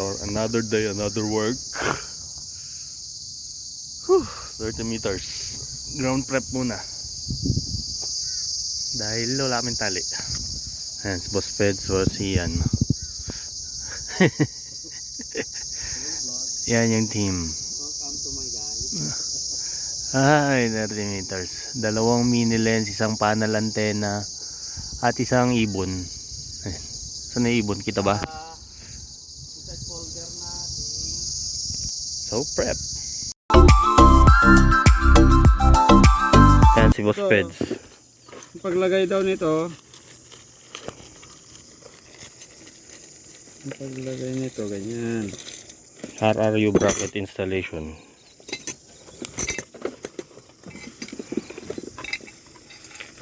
for another day, another work. Whew, 30 meters. Ground prep muna. Dahil wala kaming tali. Ayan, si Boss Peds, Boss Ian. Yan yung team. Welcome my guys. Ay, 30 meters. Dalawang mini lens, isang panel antenna, at isang ibon. Ayan. Saan na yung ibon? Kita ba? Uh, sa folder natin. So, prep. Yan si Boss So, Peds. Paglagay daw nito. Paglagay nito, ganyan. RRU bracket installation.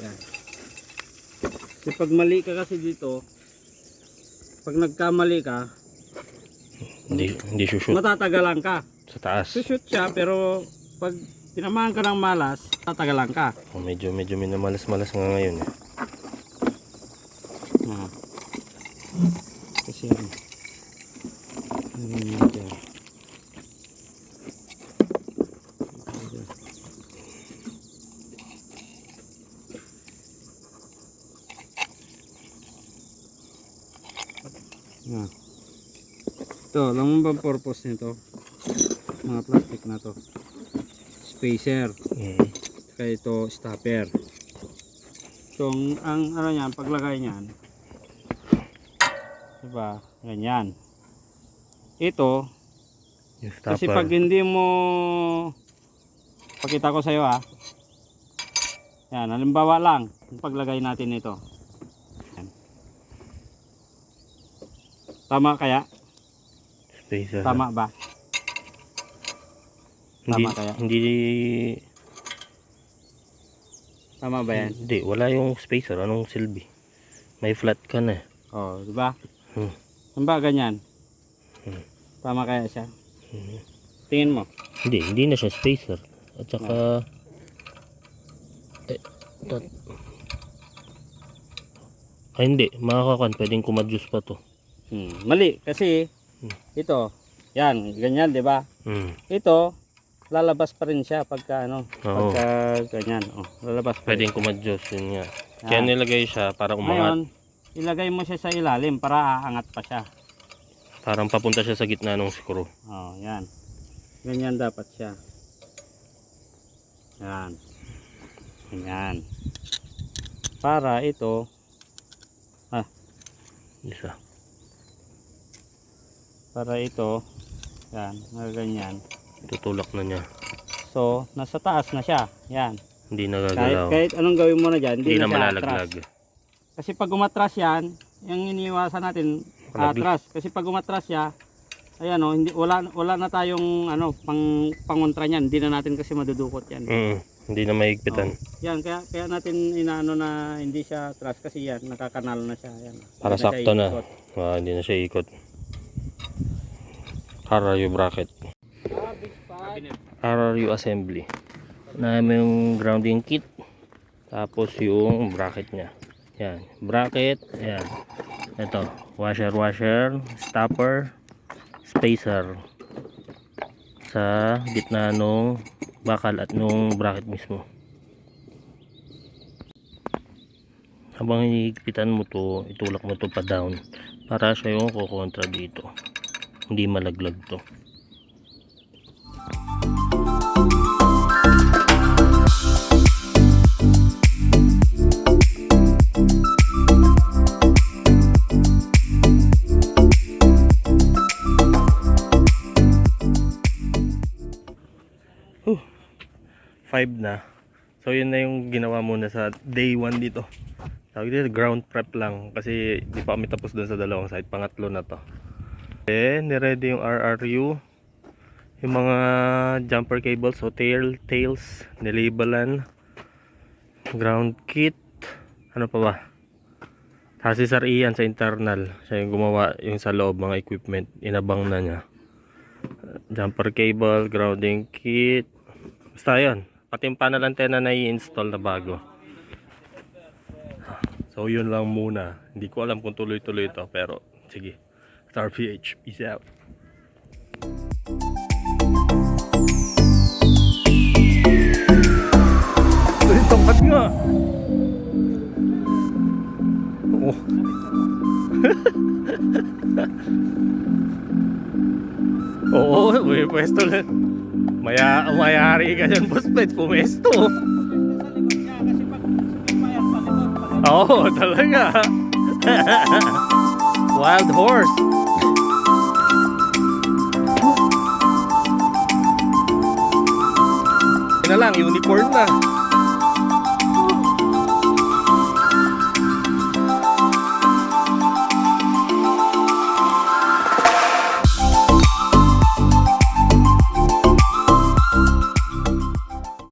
Yan. Kasi pag mali ka kasi dito, pag nagkamali ka, Hindi, hindi shoot matatagalan ka. sa taas. Sushoot siya, pero pag tinamaan ka ng malas, tatagalan ka. Oh, medyo, medyo minamalas-malas nga ngayon. Eh. Ah. Kasi ano. Ano yun dyan? Ah. Ito, alam mo purpose nito? Mga plastic na to. Spacer. Mm. Kaya ito stopper. So, ang, ang ano niyan, paglagay niyan, diba, ganyan. Ito, Yung kasi stopper. pag hindi mo, pakita ko sa'yo ha. Yan, halimbawa lang, paglagay natin ito. Tama kaya? Spacer. Tama ba? Hindi, Tama kaya? hindi, Tama ba yan? hindi, wala yung spacer. Anong silbi? May flat ka na. Oh, di ba? Hmm. Ano ba ganyan? Hmm. Tama kaya siya? Mhm. Tingin mo? Hindi, hindi na siya spacer. At saka, eh, tat- ay hindi, makakakan, pwedeng kumadyos pa to. Hmm, mali kasi Hmm. ito, yan, ganyan, 'di ba? Mm. Ito lalabas pa rin siya pagka ano, Oo. pagka ganyan, oh, lalabas pa. Pwedeng kumadyos, yun nga. Yan. Kaya nilagay siya para umangat. Ngayon, ilagay mo siya sa ilalim para aangat pa siya. Parang papunta siya sa gitna ng screw. Oh, yan. Ganyan dapat siya. Yan. Ganyan. Para ito, Isa. Para ito, yan, ganyan. Tutulak na niya. So, nasa taas na siya. Yan. Hindi Kahit, nagagalaw. kahit anong gawin mo na dyan, Hindi hindi, na na malalaglag. atras. Kasi pag umatras yan, yung iniiwasan natin, atras. Kasi pag umatras siya, ayan o, hindi, wala, wala na tayong ano, pang, pangontra niyan. Hindi na natin kasi madudukot yan. Mm, hindi na maigpitan. Yan, kaya, kaya natin inaano na hindi siya atras kasi yan, nakakanal na siya. Yan. Para sakto na. iikot. Ah, hindi na siya ikot. RRU bracket. RRU assembly. Namin yung grounding kit. Tapos yung bracket niya. Yan. Bracket. Yan. Ito. Washer, washer. Stopper. Spacer. Sa gitna nung bakal at nung bracket mismo. Habang higpitan mo to, itulak mo to pa down para siya yung kukontra dito. Hindi malaglag to. Huh. Five na. So yun na yung ginawa muna sa day 1 dito. Tawag dito ground prep lang kasi di pa kami tapos dun sa dalawang side. Pangatlo na to. Eh, niready yung RRU. Yung mga jumper cables so tail, tails, nilabelan. Ground kit. Ano pa ba? Tapos si Sir Ian sa internal. Siya yung gumawa yung sa loob mga equipment. Inabang na niya jumper cable, grounding kit. Basta yun. Pati yung panel antenna na i-install na bago. So yun lang muna. Hindi ko alam kung tuloy-tuloy ito pero sige. Star PH. Peace out. Tongkat nga. Oh. Oo, may pwesto lang. Maya, mayari ka dyan, boss Pets, pumesto. Oo, talaga. Wild horse. Yun na lang, unicorn na.